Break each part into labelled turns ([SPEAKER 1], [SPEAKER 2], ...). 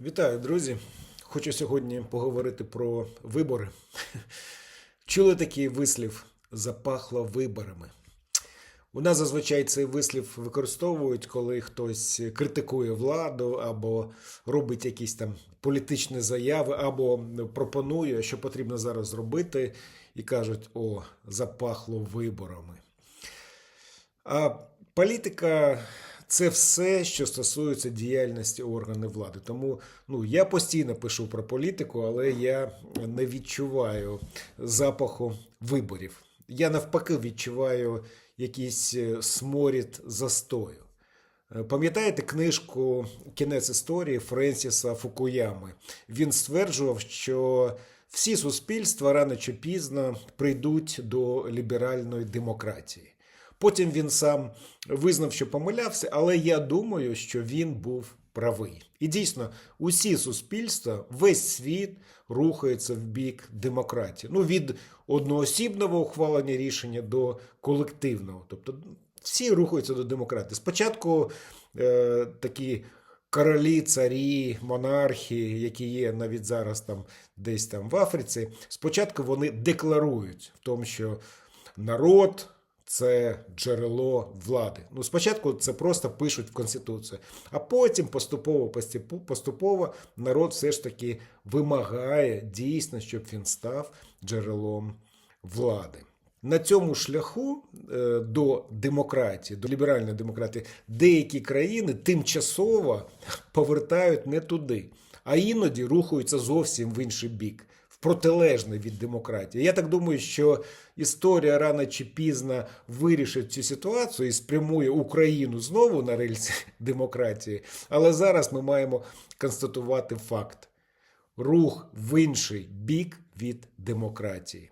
[SPEAKER 1] Вітаю, друзі! Хочу сьогодні поговорити про вибори. Чули такий вислів запахло виборами. У нас зазвичай цей вислів використовують, коли хтось критикує владу або робить якісь там політичні заяви, або пропонує, що потрібно зараз зробити, і кажуть: о, запахло виборами. А політика це все, що стосується діяльності органів влади. Тому ну, я постійно пишу про політику, але я не відчуваю запаху виборів. Я навпаки відчуваю якийсь е, сморід застою. Е, Пам'ятаєте книжку Кінець історії Френсіса Фукуями? Він стверджував, що всі суспільства рано чи пізно прийдуть до ліберальної демократії. Потім він сам визнав, що помилявся, але я думаю, що він був правий. І дійсно, усі суспільства, весь світ рухається в бік демократії. Ну, від одноосібного ухвалення рішення до колективного. Тобто всі рухаються до демократії. Спочатку е, такі королі, царі, монархи, які є навіть зараз там десь там в Африці, спочатку вони декларують в тому, що народ це джерело влади. Ну, спочатку це просто пишуть в Конституцію, а потім поступово, поступово народ все ж таки вимагає дійсно, щоб він став джерелом влади. На цьому шляху е, до демократії, до ліберальної демократії, деякі країни тимчасово повертають не туди, а іноді рухаються зовсім в інший бік, в протилежний від демократії. Я так думаю, що історія рано чи пізно вирішить цю ситуацію і спрямує Україну знову на рельси демократії. Але зараз ми маємо констатувати факт: рух в інший бік від демократії.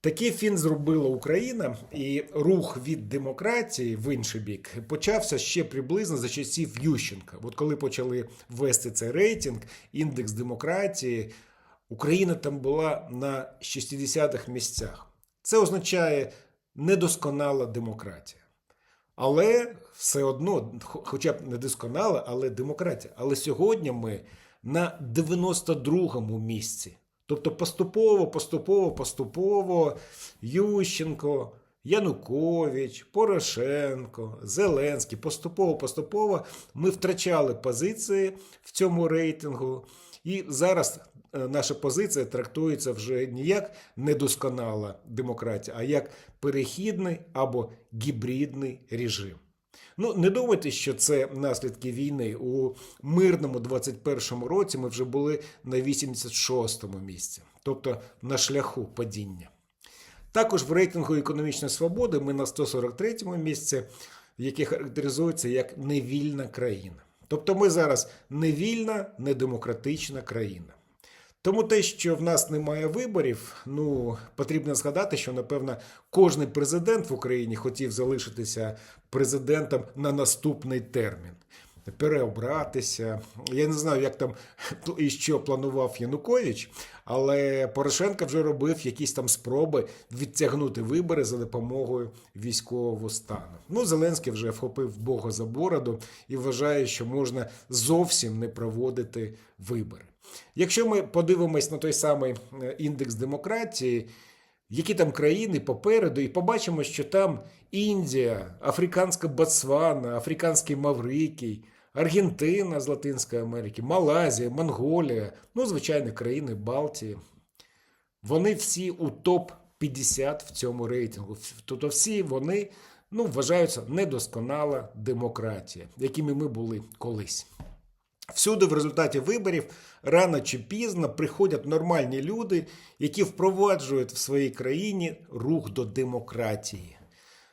[SPEAKER 1] Такий фін зробила Україна, і рух від демократії в інший бік почався ще приблизно за часів Ющенка. От коли почали ввести цей рейтинг, індекс демократії, Україна там була на 60-х місцях. Це означає недосконала демократія. Але все одно, хоча б не досконала, але демократія. Але сьогодні ми на 92-му місці. Тобто поступово, поступово, поступово Ющенко, Янукович, Порошенко, Зеленський, поступово, поступово ми втрачали позиції в цьому рейтингу. І зараз наша позиція трактується вже не як недосконала демократія, а як перехідний або гібридний режим. Ну, не думайте, що це наслідки війни. У мирному 21-му році ми вже були на 86-му місці, тобто на шляху падіння. Також в рейтингу економічної свободи ми на 143-му місці, яке характеризується як невільна країна. Тобто ми зараз невільна, недемократична країна. Тому те, що в нас немає виборів, ну потрібно згадати, що напевно кожний президент в Україні хотів залишитися президентом на наступний термін. Переобратися. Я не знаю, як там і що планував Янукович, але Порошенко вже робив якісь там спроби відтягнути вибори за допомогою військового стану. Ну, Зеленський вже вхопив Бога за бороду і вважає, що можна зовсім не проводити вибори. Якщо ми подивимось на той самий е, індекс демократії, які там країни попереду, і побачимо, що там Індія, Африканська Ботсвана, Африканський Маврикій, Аргентина з Латинської Америки, Малайзія, Монголія, ну, звичайно, країни Балтії. Вони всі у топ-50 в цьому рейтингу. Тобто всі вони ну, вважаються недосконала демократія, якими ми були колись. Всюди в результаті виборів рано чи пізно приходять нормальні люди, які впроваджують в своїй країні рух до демократії.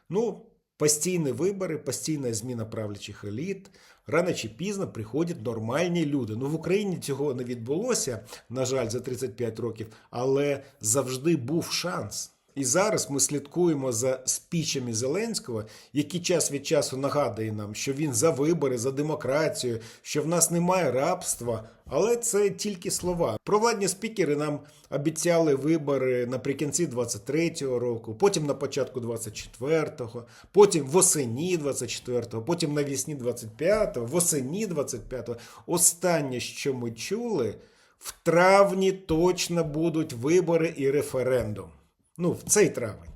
[SPEAKER 1] Ну, постійні вибори, постійна зміна правлячих еліт. Рано чи пізно приходять нормальні люди. Ну в Україні цього не відбулося, на жаль, за 35 років, але завжди був шанс. І зараз ми слідкуємо за спічами Зеленського, який час від часу нагадує нам, що він за вибори, за демократію, що в нас немає рабства. Але це тільки слова. Провладні спікери нам обіцяли вибори наприкінці 23-го року, потім на початку 24-го, потім восені 24-го, потім навісні 25-го, восені 25-го. Останнє, що ми чули, в травні точно будуть вибори і референдум. Ну, в цей травень.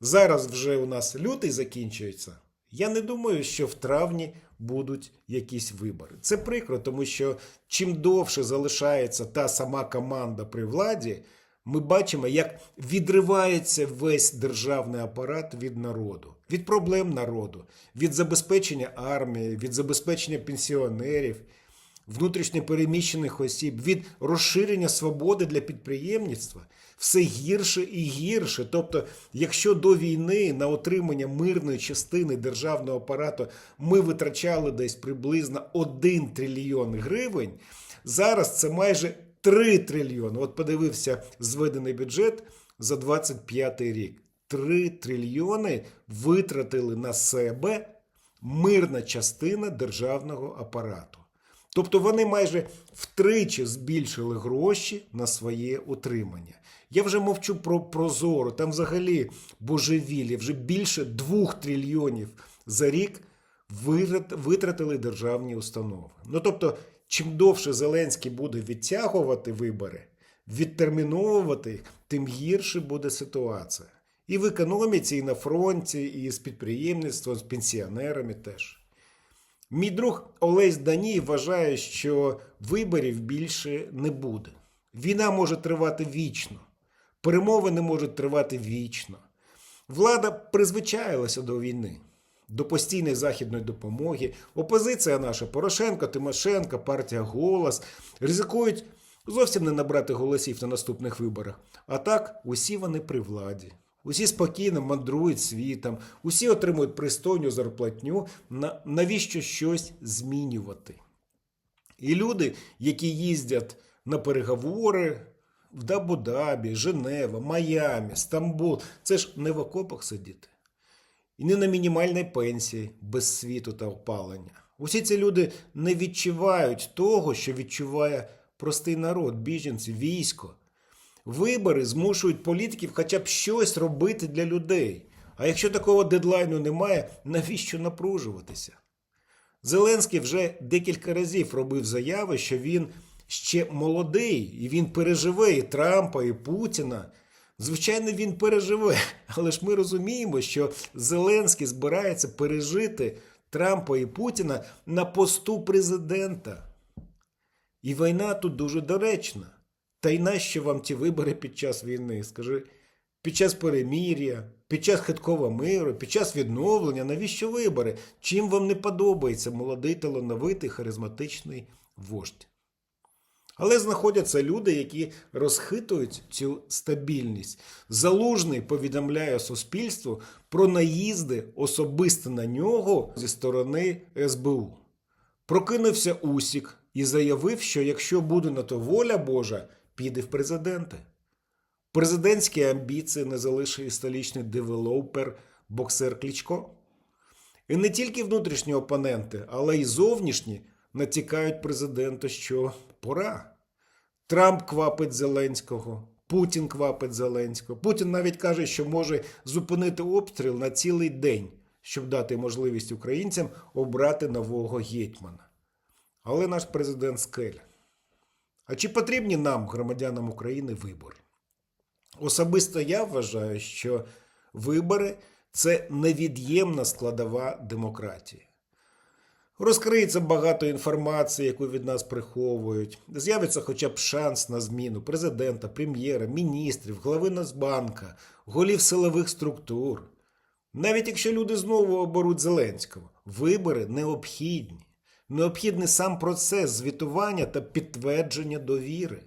[SPEAKER 1] Зараз вже у нас лютий закінчується. Я не думаю, що в травні будуть якісь вибори. Це прикро, тому що чим довше залишається та сама команда при владі, ми бачимо, як відривається весь державний апарат від народу, від проблем народу, від забезпечення армії, від забезпечення пенсіонерів, внутрішньопереміщених осіб, від розширення свободи для підприємництва. Все гірше і гірше. Тобто, якщо до війни на отримання мирної частини державного апарату ми витрачали десь приблизно 1 трильйон гривень, зараз це майже 3 трильйони. От подивився зведений бюджет за 25 рік. 3 трильйони витратили на себе мирна частина державного апарату. Тобто вони майже втричі збільшили гроші на своє утримання. Я вже мовчу про прозоро, там взагалі божевілля, вже більше двох трильйонів за рік витратили державні установи. Ну тобто, чим довше Зеленський буде відтягувати вибори, відтерміновувати їх, тим гірше буде ситуація. І в економіці, і на фронті, і з підприємництвом, з пенсіонерами теж. Мій друг Олесь Даній вважає, що виборів більше не буде. Війна може тривати вічно, перемовини можуть тривати вічно. Влада призвичаїлася до війни, до постійної західної допомоги. Опозиція наша Порошенко, Тимошенко, партія Голос ризикують зовсім не набрати голосів на наступних виборах. А так, усі вони при владі. Усі спокійно мандрують світом, усі отримують пристойну зарплатню. Навіщо щось змінювати? І люди, які їздять на переговори в Дабу-Дабі, Женева, Майамі, Стамбул, це ж не в окопах сидіти. І не на мінімальній пенсії без світу та опалення. Усі ці люди не відчувають того, що відчуває простий народ, біженці, військо. Вибори змушують політиків хоча б щось робити для людей. А якщо такого дедлайну немає, навіщо напружуватися? Зеленський вже декілька разів робив заяви, що він ще молодий, і він переживе і Трампа, і Путіна. Звичайно, він переживе, але ж ми розуміємо, що Зеленський збирається пережити Трампа і Путіна на посту президента. І війна тут дуже доречна. Та й нащо вам ті вибори під час війни? Скажи, під час перемір'я, під час хиткового миру, під час відновлення, навіщо вибори? Чим вам не подобається молодий, талановитий, харизматичний вождь? Але знаходяться люди, які розхитують цю стабільність. Залужний повідомляє суспільству про наїзди особисто на нього зі сторони СБУ. Прокинувся Усік і заявив, що якщо буде на то воля Божа, піде в президенти. Президентські амбіції не залишив і столічний девелопер боксер Кличко. І не тільки внутрішні опоненти, але й зовнішні натякають президенту, що пора. Трамп квапить Зеленського, Путін квапить Зеленського. Путін навіть каже, що може зупинити обстріл на цілий день, щоб дати можливість українцям обрати нового гетьмана. Але наш президент скеля. А чи потрібні нам, громадянам України, вибори? Особисто я вважаю, що вибори це невід'ємна складова демократії. Розкриється багато інформації, яку від нас приховують. З'явиться хоча б шанс на зміну президента, прем'єра, міністрів, глави Нацбанка, голів силових структур. Навіть якщо люди знову оберуть Зеленського, вибори необхідні. Необхідний сам процес звітування та підтвердження довіри.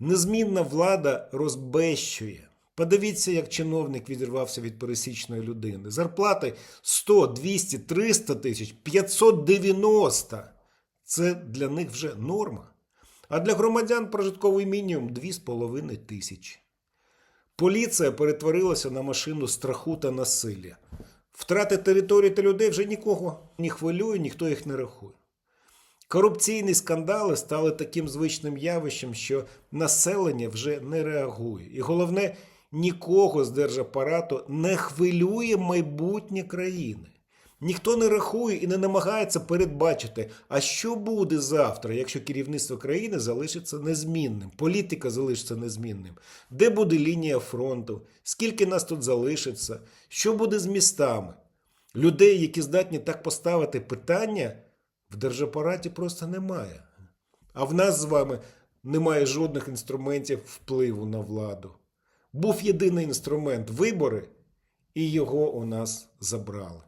[SPEAKER 1] Незмінна влада розбещує. Подивіться, як чиновник відірвався від пересічної людини. Зарплати 100, 200, 300 тисяч, 590. Це для них вже норма. А для громадян прожитковий мінімум 2,5 тисячі. Поліція перетворилася на машину страху та насилля. Втрати території та людей вже нікого не хвилює, ніхто їх не рахує. Корупційні скандали стали таким звичним явищем, що населення вже не реагує. І головне, нікого з держапарату не хвилює майбутнє країни. Ніхто не рахує і не намагається передбачити, а що буде завтра, якщо керівництво країни залишиться незмінним, політика залишиться незмінним, де буде лінія фронту, скільки нас тут залишиться, що буде з містами. Людей, які здатні так поставити питання, в держапараті просто немає. А в нас з вами немає жодних інструментів впливу на владу. Був єдиний інструмент вибори, і його у нас забрали.